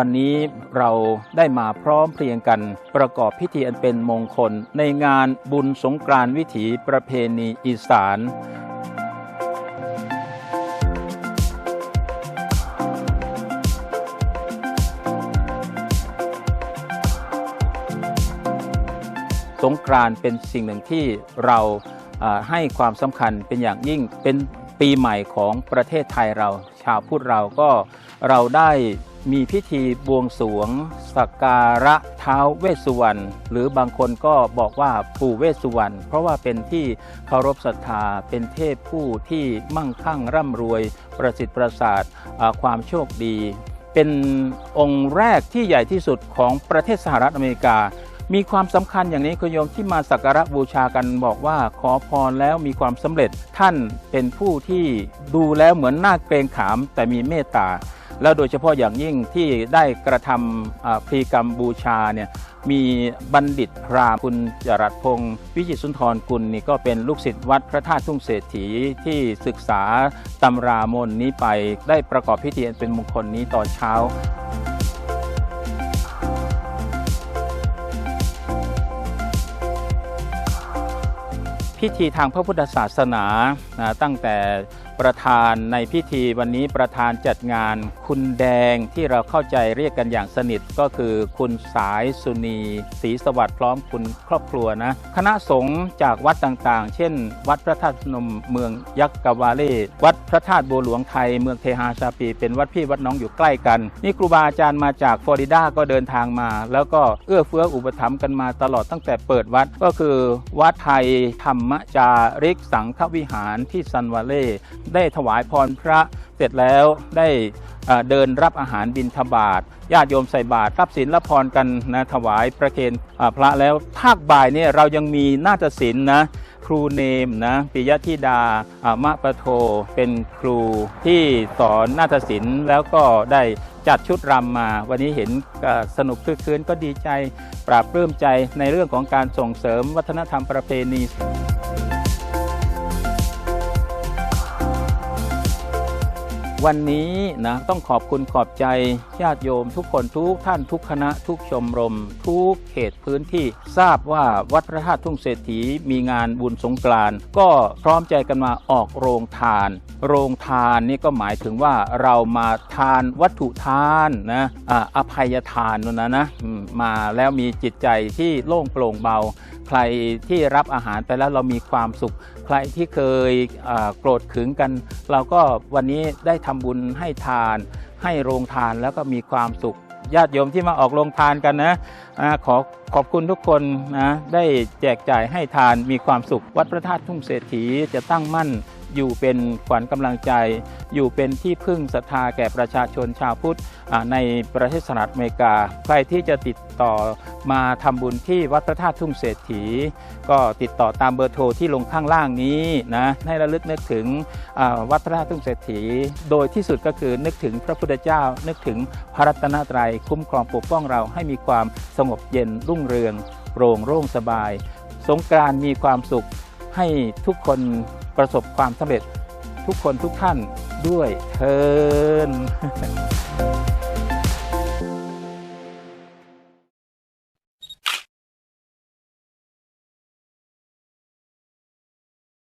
วันนี้เราได้มาพร้อมเพรียงกัน ประกอบพิธีอันเป็นมงคล ในงานบุญสงกรานต์วิถีประเพณีอีสานสงกรานต์เป็นสิ่งหนึ่งที่เราอ่าให้ความสำคัญเป็นอย่างยิ่งเป็นปีใหม่ของประเทศไทยเรา ชาวพุทธเราก็เราได้ มีพิธีบวงสรวงสักการะเท้าวเวสสุวรรณหรือบางคนก็บอกว่าปู่เวสสุวรรณเพราะว่าเป็นที่เคารพศรัทธาเป็นเทพผู้ที่มั่งคั่งร่ำรวย ประสิทธิ์ประสาทความโชคดี เป็นองค์แรกที่ใหญ่ที่สุดของประเทศสหรัฐอเมริกามีความสำคัญอย่างนี้คุณโยมที่มาสักการะบูชากันบอกว่าขอพรแล้วมีความสำเร็จท่านเป็นผู้ที่ดูแล้วเหมือนหน่าเกรงขามแต่มีเมตตา แล้วโดยเฉพาะอย่างยิ่งที่ได้กระทำพรีกรรมบูชาเนี่ยมีบัณฑิตพรามคุณจรัสพงศ์วิจิตรสุนทรกุลนี่ก็เป็นลูกศิษย์วัดพระธาตุทุ่งเศรษฐีที่ศึกษาตำรามนนี้ไปได้ประกอบพิธีเป็นมงคลนี้ตอนเช้าพิธีทางพระพุทธศาสนาตั้งแต่ประธานในพิธีวันนี้ประธานจัดงาน คุณแดงที่เราเข้าใจเรียกกันอย่างสนิทก็คือคุณสายสุนีศรีสวัสดิ์พร้อมคุณครอบครัวนะ คณะสงฆ์จากวัดต่างๆ เช่น วัดพระธาตุพนมเมืองยักษ์กวาเล่วัดพระธาตุบัวหลวงไทย เมืองเทหาชาปี เป็นวัดพี่วัดน้องอยู่ใกล้กัน นี่ครูบาอาจารย์มาจากฟลอริดาก็เดินทางมา แล้วก็เอื้อเฟื้ออุปถัมภ์กันมาตลอดตั้งแต่เปิดวัดก็คือ วัดไทยธรรมจาริกสังฆวิหารที่ซันวาเล่ได้ถวายพรพระเสร็จแล้วได้เดินรับอาหารบิณฑบาตญาติโยมใส่บาตรรับศีลรับพรกันนะถวายประเคนพระแล้วภาคบ่ายเนี่ยเรายังมีนาฏศิลป์นะครูเนมนะปิยธิดาอามะปะโท เป็นครูที่สอนนาฏศิลป์แล้วก็ได้จัดชุดรำมา วันนี้เห็นสนุกคลึกคลื้นก็ดีใจ ปราบปลื้มใจในเรื่องของการส่งเสริมวัฒนธรรมประเพณี วันนี้นะต้องขอบคุณขอบใจญาติโยมทุกคนทุกท่านทุกคณะทุกชมรม ทุกเขตพื้นที่ทราบว่าวัดพระธาตุทุ่งเศรษฐีมีงานบุญสงกรานต์ก็พร้อมใจกันมาออกโรงทาน โรงทานนี่ก็หมายถึงว่าเรามาทานวัตถุทานนะอ่าอภัยทานนั่นนะนะมาแล้วมีจิตใจที่โล่งโปร่งเบา ใครที่รับอาหารไปแล้วเรามีความสุข ใครที่เคยโกรธขึงกัน เราก็วันนี้ได้ทำบุญให้ทาน ให้โรงทานแล้วก็มีความสุขญาติโยมที่มาออกโรงทานกันนะขอขอบคุณทุกคนนะได้แจกจ่ายให้ทานมีความสุขวัดพระธาตุทุ่งเศรษฐีจะตั้งมั่น อยู่เป็นขวัญกำลังใจ อยู่เป็นที่พึ่งศรัทธาแก่ประชาชนชาวพุทธในประเทศสหรัฐอเมริกา ใครที่จะติดต่อมาทำบุญที่วัดพระธาตุทุ่งเศรษฐี ก็ติดต่อตามเบอร์โทรที่ลงข้างล่างนี้นะให้ระลึกนึกถึงวัดพระธาตุทุ่งเศรษฐี โดยที่สุดก็คือนึกถึงพระพุทธเจ้า นึกถึงพระรัตนตรัยคุ้มครองปกป้องเราให้มีความสงบเย็นรุ่งเรืองโปร่งโล่งสบาย สงกรานมีความสุขให้ทุกคน ประสบความสำเร็จทุกคนทุกท่านด้วยเทิน